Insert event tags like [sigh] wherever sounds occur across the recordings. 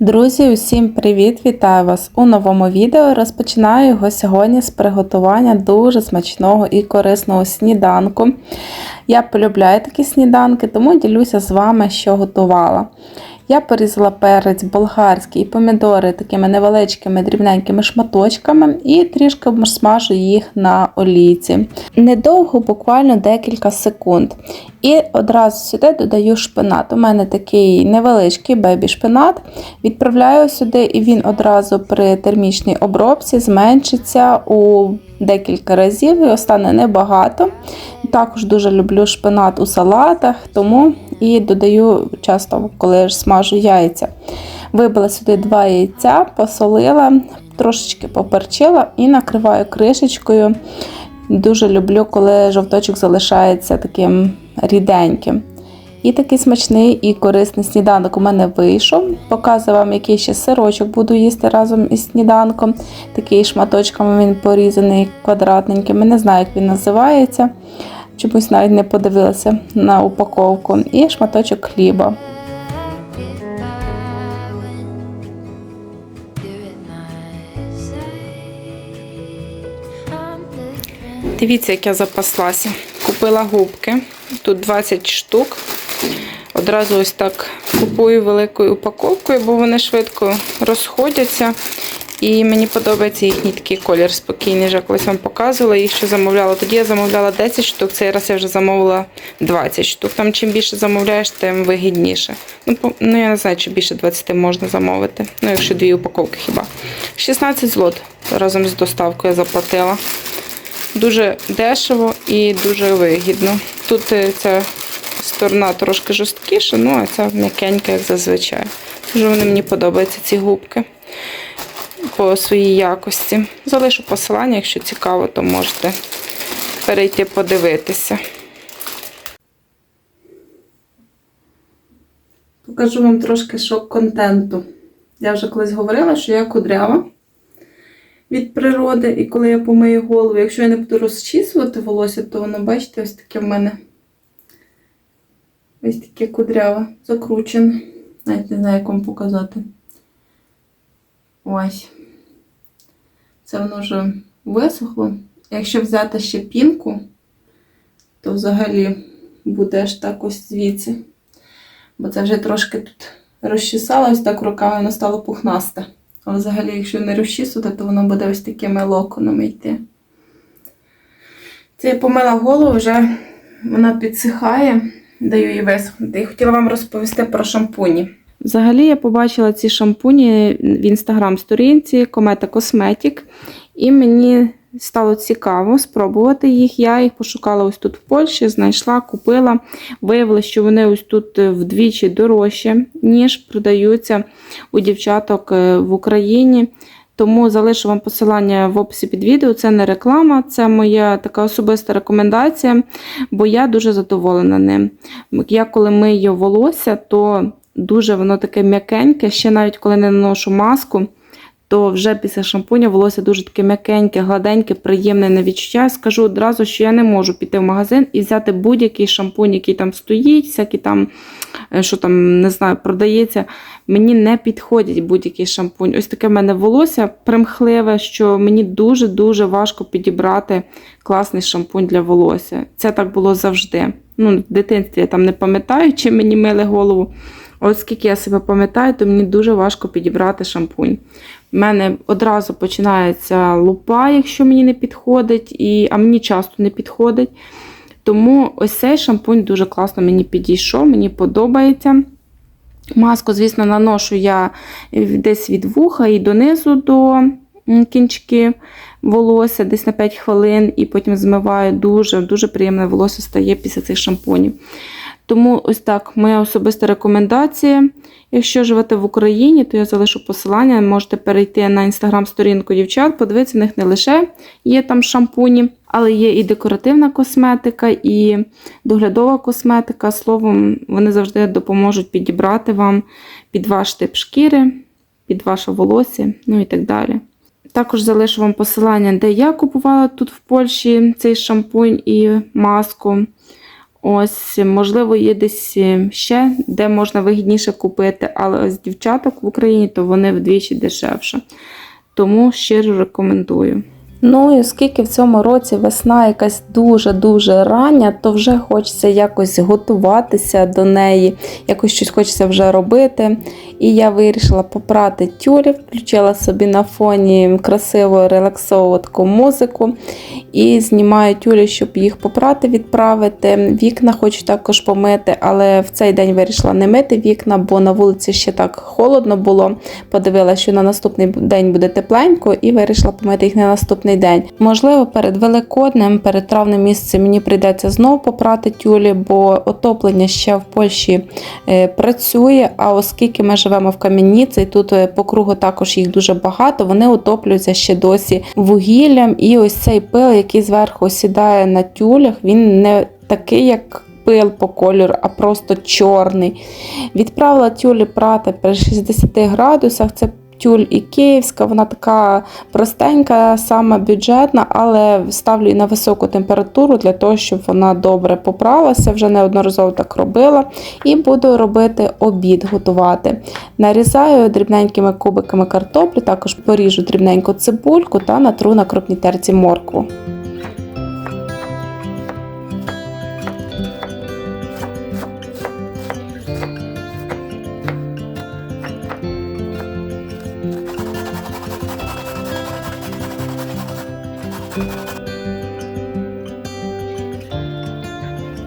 Друзі, усім привіт! Вітаю вас у новому відео. Розпочинаю його сьогодні з приготування дуже смачного і корисного сніданку. Я полюбляю такі сніданки, тому ділюся з вами, що готувала. Я порізала перець болгарський і помідори такими невеличкими дрібненькими шматочками і трішки смажу їх на олійці. Недовго, буквально декілька секунд. І одразу сюди додаю шпинат. У мене такий невеличкий бебі-шпинат. Відправляю сюди, і він одразу при термічній обробці зменшиться у декілька разів і остане небагато. Також дуже люблю шпинат у салатах, тому і додаю часто, коли ж смажу яйця. Вибила сюди два яйця, посолила, трошечки поперчила і накриваю кришечкою. Дуже люблю, коли жовточок залишається таким ріденьким. І такий смачний і корисний сніданок у мене вийшов. Показую вам, який ще сирочок буду їсти разом із сніданком. Такий шматочками він порізаний квадратненькими. Не знаю, як він називається. Чомусь навіть не подивилася на упаковку. І шматочок хліба. Дивіться, як я запаслася. Купила губки. Тут 20 штук. Одразу ось так купую великою упаковкою, бо вони швидко розходяться. І мені подобається їхній такий колір спокійний. Вже колись вам показувала їх, що замовляла. Тоді я замовляла 10 штук, цей раз я вже замовила 20 штук. Там чим більше замовляєш, тим вигідніше. Ну, ну я не знаю, чи більше 20 можна замовити. Ну, якщо дві упаковки хіба. 16 злот разом з доставкою я заплатила. Дуже дешево і дуже вигідно. Тут е, ця сторона трошки жорсткіша, ну а ця м'якенька, як зазвичай. Дуже вони мені подобаються, ці губки по своїй якості. Залишу посилання, якщо цікаво, то можете перейти подивитися. Покажу вам трошки шок-контенту. Я вже колись говорила, що я кудрява від природи, і коли я помию голову, якщо я не буду розчісувати волосся, то воно, бачите, ось таке в мене ось таке кудряве, закручене. Навіть не знаю, як вам показати. Ось. Це воно вже висохло. Якщо взяти ще пінку, то взагалі буде аж так ось звідси. Бо це вже трошки тут розчесалось, так руками воно стало пухнасте. Але взагалі, якщо не розчісувати, то воно буде ось такими локонами йти. Це я помила голову, вже вона підсихає, даю їй висохнути. І хотіла вам розповісти про шампуні. Взагалі я побачила ці шампуні в інстаграм-сторінці Комета Косметік, і мені стало цікаво спробувати їх. Я їх пошукала ось тут в Польщі, знайшла, купила. Виявилося, що вони ось тут вдвічі дорожче, ніж продаються у дівчаток е, в Україні. Тому залишу вам посилання в описі під відео. Це не реклама, це моя така особиста рекомендація, бо я дуже задоволена ним. Я коли мию волосся, то дуже воно таке м'якеньке. Ще навіть коли не наношу маску, то вже після шампуня волосся дуже таке м'якеньке, гладеньке, приємне на відчуття. Я скажу одразу, що я не можу піти в магазин і взяти будь-який шампунь, який там стоїть, всякі там, е, що там, не знаю, продається. Мені не підходять будь-який шампунь. Ось таке в мене волосся примхливе, що мені дуже-дуже важко підібрати класний шампунь для волосся. Це так було завжди. Ну, В дитинстві я там не пам'ятаю, чи мені мили голову. От скільки я себе пам'ятаю, то мені дуже важко підібрати шампунь. У мене одразу починається лупа, якщо мені не підходить, і, а мені часто не підходить. Тому ось цей шампунь дуже класно мені підійшов, мені подобається. Маску, звісно, наношу я десь від вуха і донизу до кінчиків волосся, десь на 5 хвилин, і потім змиваю дуже-дуже приємне волосся стає після цих шампунів. Тому ось так, моя особиста рекомендація. Якщо живете в Україні, то я залишу посилання. Можете перейти на інстаграм-сторінку дівчат, подивитися, в них не лише є там шампуні, але є і декоративна косметика, і доглядова косметика. Словом, вони завжди допоможуть підібрати вам під ваш тип шкіри, під ваше волосся, ну і так далі. Також залишу вам посилання, де я купувала тут в Польщі цей шампунь і маску. Ось, можливо, є десь е, ще, де можна вигідніше купити, але з дівчаток в Україні то вони вдвічі дешевше. Тому щиро рекомендую. Ну і оскільки в цьому році весна якась дуже-дуже рання, то вже хочеться якось готуватися до неї, якось щось хочеться вже робити. І я вирішила попрати тюлі, включила собі на фоні красиву релаксову музику. І знімаю тюлі, щоб їх попрати, відправити. Вікна хочу також помити, але в цей день вирішила не мити вікна, бо на вулиці ще так холодно було. Подивилася, що на наступний день буде тепленько, і вирішила помити їх на наступний день. Можливо, перед Великоднем, перед травним місяцем мені прийдеться знову попрати тюлі, бо отоплення ще в Польщі е, працює. А оскільки ми живемо в Кам'яніці, і тут е, по кругу також їх дуже багато, вони отоплюються ще досі вугіллям. І ось цей пил, який зверху осідає на тюлях, він не такий, як. Пил по кольору, а просто чорний. Відправила тюлі прати при 60 градусах. Це тюль і київська, вона така простенька, саме бюджетна, але ставлю її на високу температуру для того, щоб вона добре попралася. Вже неодноразово так робила. І буду робити обід, готувати. Нарізаю дрібненькими кубиками картоплю, також поріжу дрібненьку цибульку та натру на крупній терці моркву.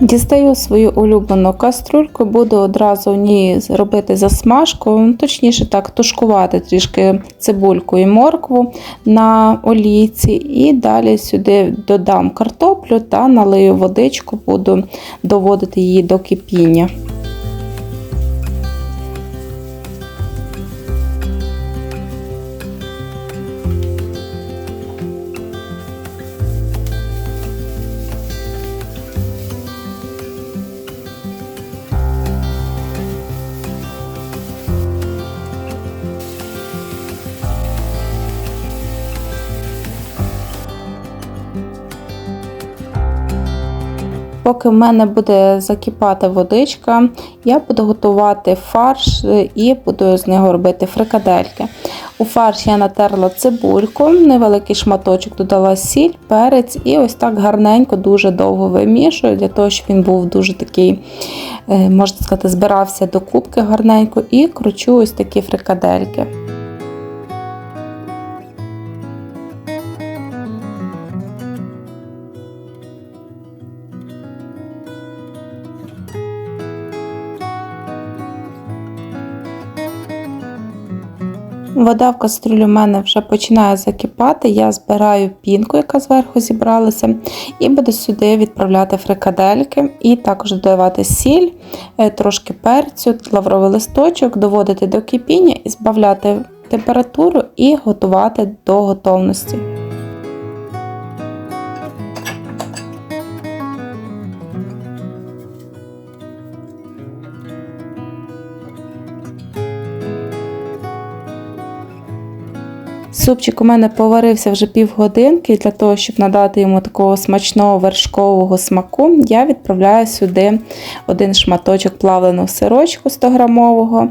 Дістаю свою улюблену каструльку, буду одразу в ній робити засмажку, ну, точніше так, тушкувати трішки цибульку і моркву на олійці, і далі сюди додам картоплю та налию водичку, буду доводити її до кипіння. Поки в мене буде закипати водичка, я буду готувати фарш і буду з нього робити фрикадельки. У фарш я натерла цибульку, невеликий шматочок додала сіль, перець і ось так гарненько, дуже довго вимішую, для того, щоб він був дуже такий, е, можна сказати, збирався до кубки гарненько і кручу ось такі фрикадельки. Вода в кастрюлі в мене вже починає закипати. Я збираю пінку, яка зверху зібралася, і буду сюди відправляти фрикадельки, і також додавати сіль, е, трошки перцю, лавровий листочок, доводити до кипіння і збавляти температуру і готувати до готовності. Супчик у мене поварився вже півгодинки, і для того, щоб надати йому такого смачного вершкового смаку, я відправляю сюди один шматочок плавленого сирочку 100 грамового.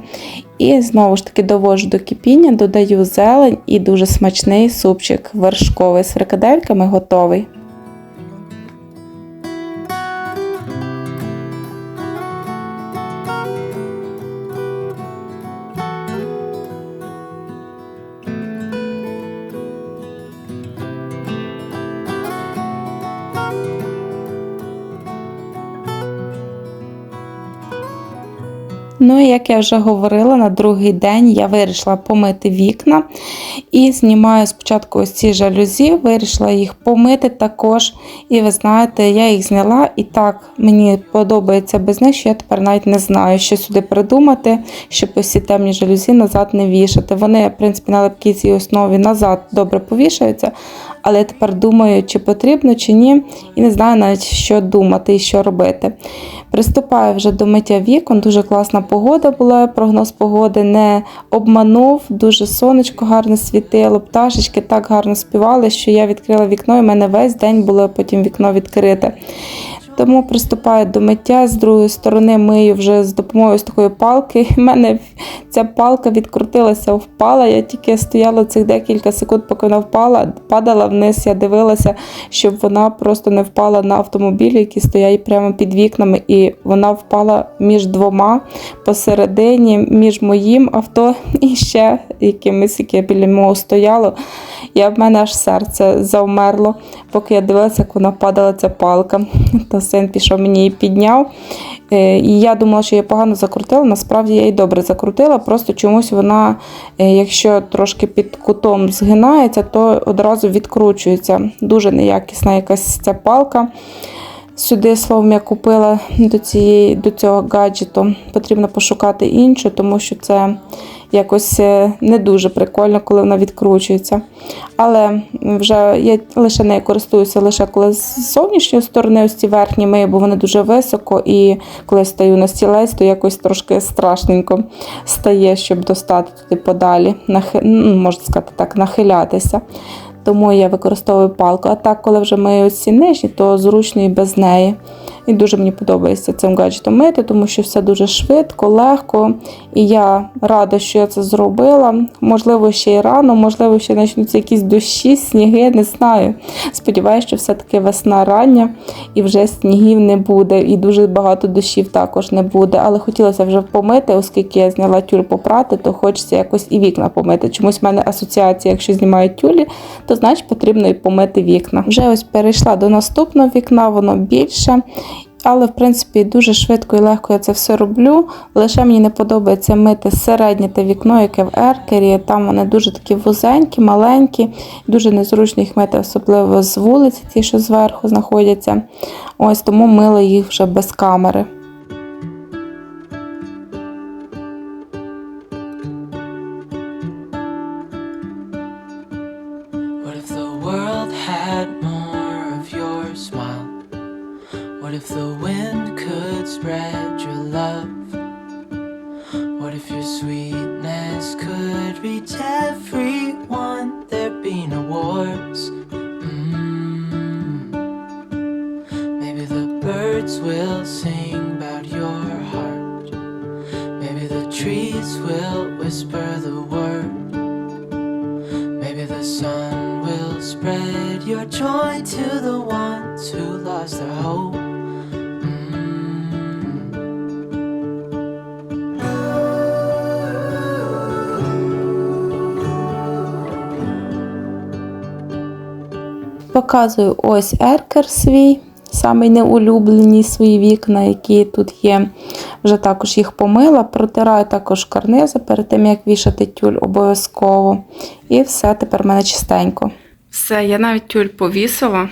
І знову ж таки довожу до кипіння, додаю зелень і дуже смачний супчик вершковий з фрикадельками готовий. Ну і як я вже говорила, на другий день я вирішила помити вікна і знімаю спочатку ось ці жалюзі, вирішила їх помити також. І ви знаєте, я їх зняла і так мені подобається без них, що я тепер навіть не знаю, що сюди придумати, щоб ось ці темні жалюзі назад не вішати. Вони, в принципі, на липкій цій основі назад добре повішаються. Але я тепер думаю, чи потрібно, чи ні, і не знаю навіть, що думати і що робити. Приступаю вже до миття вікон, дуже класна погода була, прогноз погоди не обманув, дуже сонечко гарно світило, пташечки так гарно співали, що я відкрила вікно, і в мене весь день було потім вікно відкрите. Тому приступаю до миття. З другої сторони мию вже з допомогою з такої палки. У [laughs] мене ця палка відкрутилася, впала. Я тільки стояла цих декілька секунд, поки вона впала, падала вниз. Я дивилася, щоб вона просто не впала на автомобілі, які стоять прямо під вікнами, і вона впала між двома посередині, між моїм авто [laughs] і ще якимось, яке біля мого стояло. Я в мене аж серце завмерло, поки я дивилася, як вона падала ця палка. [laughs] Син пішов мені її підняв. Е, І я думала, що я погано закрутила. Насправді я її добре закрутила. Просто чомусь вона, е, якщо трошки під кутом згинається, то одразу відкручується. Дуже неякісна якась ця палка. Сюди, словом, я купила до, цієї, до цього гаджету. Потрібно пошукати іншу, тому що це якось е, не дуже прикольно, коли вона відкручується. Але вже я лише нею користуюся лише коли з зовнішньої сторони, ось ці верхні мию, бо вони дуже високо, і коли стою на стілець, то якось трошки страшненько стає, щоб достати туди подалі, нахи... можна сказати так, нахилятися. Тому я використовую палку. А так, коли вже мию ці нижні, то зручно і без неї. І дуже мені подобається цим гаджетом мити, тому що все дуже швидко, легко. І я рада, що я це зробила. Можливо, ще й рано, можливо, ще почнуться якісь дощі, сніги, не знаю. Сподіваюся, що все-таки весна рання і вже снігів не буде, і дуже багато дощів також не буде. Але хотілося вже помити, оскільки я зняла тюль попрати, то хочеться якось і вікна помити. Чомусь в мене асоціація, якщо знімають тюлі, то значить потрібно і помити вікна. Вже ось перейшла до наступного вікна, воно більше. Але, в принципі, дуже швидко і легко я це все роблю. Лише мені не подобається мити середнє те вікно, яке в еркері. Там вони дуже такі вузенькі, маленькі, дуже незручно їх мити, особливо з вулиці, ті, що зверху знаходяться. Ось тому мила їх вже без камери. If the wind could spread Показую ось еркер свій, самий неулюблені свої вікна, які тут є. Вже також їх помила, протираю також карнизи перед тим, як вішати тюль обов'язково. І все, тепер в мене чистенько. Все, я навіть тюль повісила.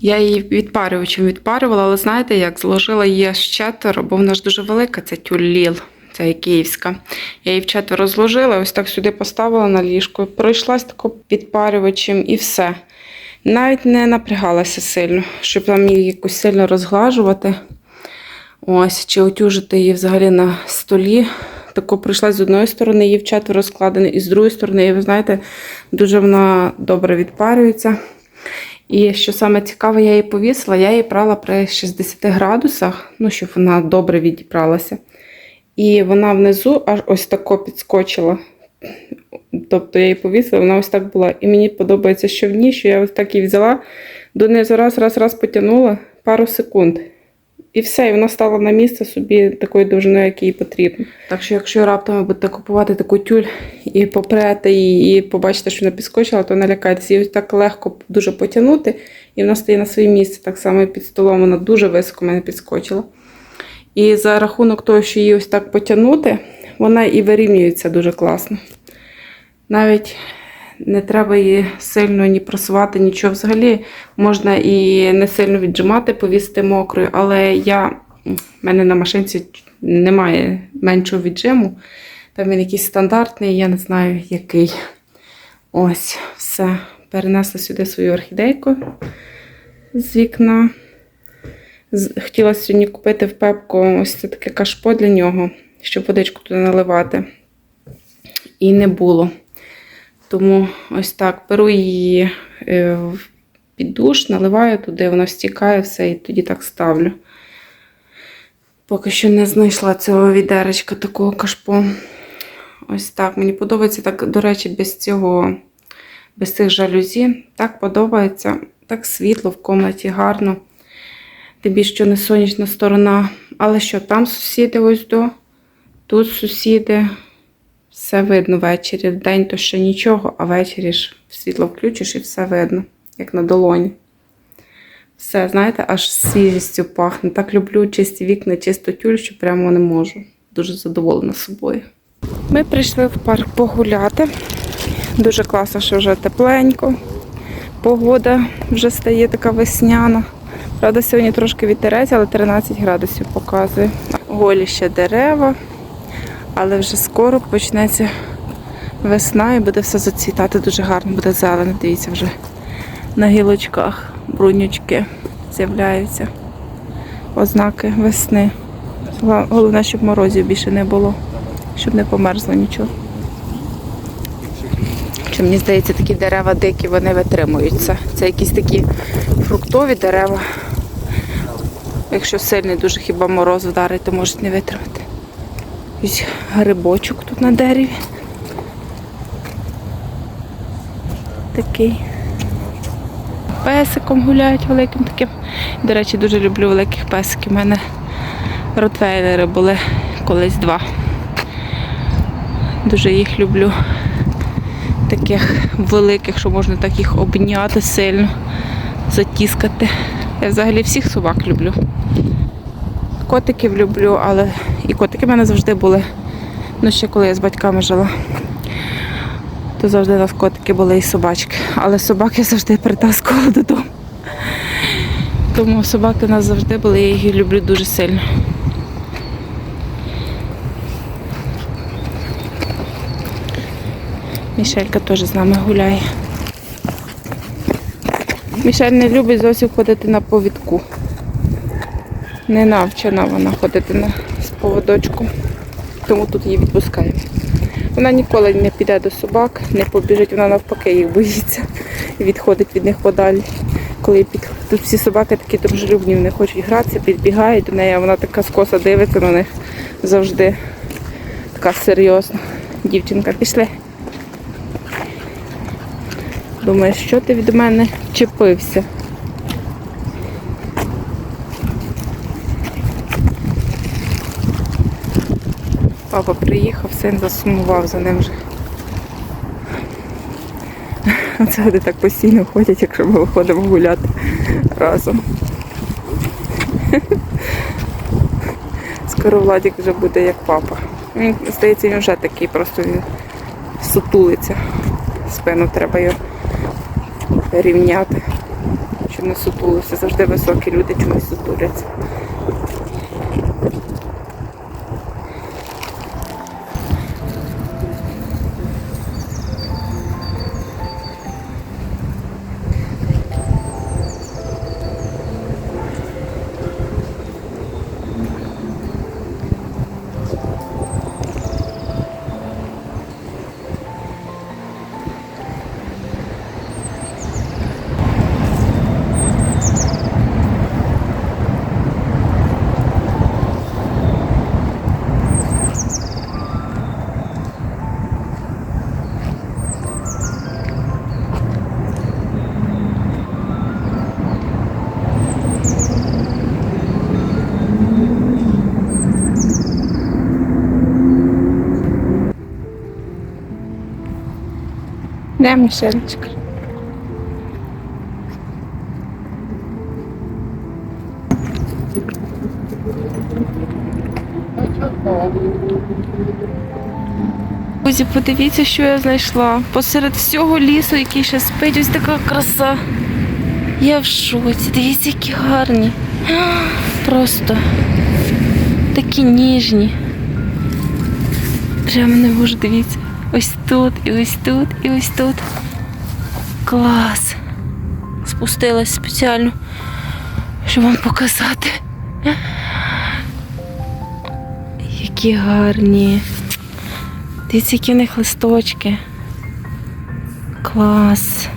Я її відпарювачем відпарювала, але знаєте, як зложила її четверо, бо вона ж дуже велика, ця тюль Ліл, є київська. Я її в четверо зложила, ось так сюди поставила на ліжко, пройшлась тако підпарювачем і все. Навіть не напрягалася сильно, щоб там її якось сильно розглажувати. Ось, чи отюжити її взагалі на столі. Тако прийшла з одної сторони, її в четверо складено, і з другої сторони, і ви знаєте, дуже вона добре відпарюється. І що саме цікаве, я її повісила, я її прала при 60 градусах, ну, щоб вона добре відібралася. І вона внизу аж ось тако підскочила. Тобто я її повісила, вона ось так була. І мені подобається, що в ній, що я ось так її взяла, донизу раз, раз, раз потягнула пару секунд. І все, і вона стала на місце собі такою довжиною, як їй потрібно. Так що, якщо раптом ви будете купувати таку тюль і попрете її, і побачите, що вона підскочила, то не лякайтеся. Її ось так легко дуже потягнути, і вона стає на своє місце. Так само під столом вона дуже високо мене підскочила. І за рахунок того, що її ось так потягнути, вона і вирівнюється дуже класно. Навіть не треба її сильно ні просувати, нічого взагалі. Можна і не сильно віджимати, повісити мокрою, але я, в мене на машинці немає меншого віджиму. Там він якийсь стандартний, я не знаю який. Ось, все. Перенесла сюди свою орхідейку з вікна. Хотіла сьогодні купити в пепку ось це таке кашпо для нього, щоб водичку туди наливати. І не було. Тому ось так беру її е, під душ, наливаю туди, воно стікає все, і тоді так ставлю. Поки що не знайшла цього відеречка такого кашпо. Ось так. Мені подобається так, до речі, без цього, без цих жалюзі. Так подобається. Так світло в комнаті гарно. Тобі що не сонячна сторона. Але що, там сусіди ось до, тут сусіди. Все видно ввечері. Вдень то ще нічого, а ввечері ж світло включиш і все видно, як на долоні. Все, знаєте, аж свіжістю пахне. Так люблю чисті вікна, чисту тюль, що прямо не можу. Дуже задоволена собою. Ми прийшли в парк погуляти. Дуже класно, що вже тепленько. Погода вже стає така весняна. Правда, сьогодні трошки вітерець, але 13 градусів показує. Голі ще дерева, але вже скоро почнеться весна і буде все зацвітати дуже гарно, буде зелене. Дивіться, вже на гілочках брунючки з'являються. Ознаки весни. Головне, щоб морозів більше не було, щоб не померзло нічого. Що мені здається, такі дерева дикі, вони витримуються. Це якісь такі фруктові дерева. Якщо сильний дуже хіба мороз вдарить, то можуть не витримати. Ось грибочок тут на дереві. Такий. Песиком гуляють великим таким. До речі, дуже люблю великих песиків. У мене ротвейлери були колись два. Дуже їх люблю. Таких великих, що можна так їх обняти сильно, затіскати. Я взагалі всіх собак люблю. Котиків люблю, але і котики в мене завжди були. Ну, ще коли я з батьками жила, то завжди у нас котики були і собачки. Але собак я завжди притаскувала додому. Тому собаки у нас завжди були, я їх люблю дуже сильно. Мішелька теж з нами гуляє. Мішель не любить зовсім ходити на повідку. Не навчена вона ходити на, з поводочком, тому тут її відпускаємо. Вона ніколи не піде до собак, не побіжить, вона навпаки їх боїться і відходить від них подалі. Коли під... тут всі собаки такі дружелюбні, вони хочуть гратися, підбігають до неї, а вона така скоса дивиться на них завжди. Така серйозна. Дівчинка, пішли. Думаєш, що ти від мене чепився? Папа приїхав, син засумував за ним вже. Це вони так постійно ходять, якщо ми виходимо гуляти разом. Скоро Владик вже буде як папа. Він, здається, він вже такий, просто він сутулиться. Спину треба його рівняти, щоб не сутулося. Завжди високі люди чомусь сутуляться. Де Мішелечка? Друзі, подивіться, що я знайшла. Посеред всього лісу, який ще спить, ось така краса. Я в шоці. Дивіться, які гарні. Просто такі ніжні. Прямо не можу дивіться. Ось тут, і ось тут, і ось тут. Клас. Спустилась спеціально, щоб вам показати. Які гарні. Дивіться, які в них листочки. Клас.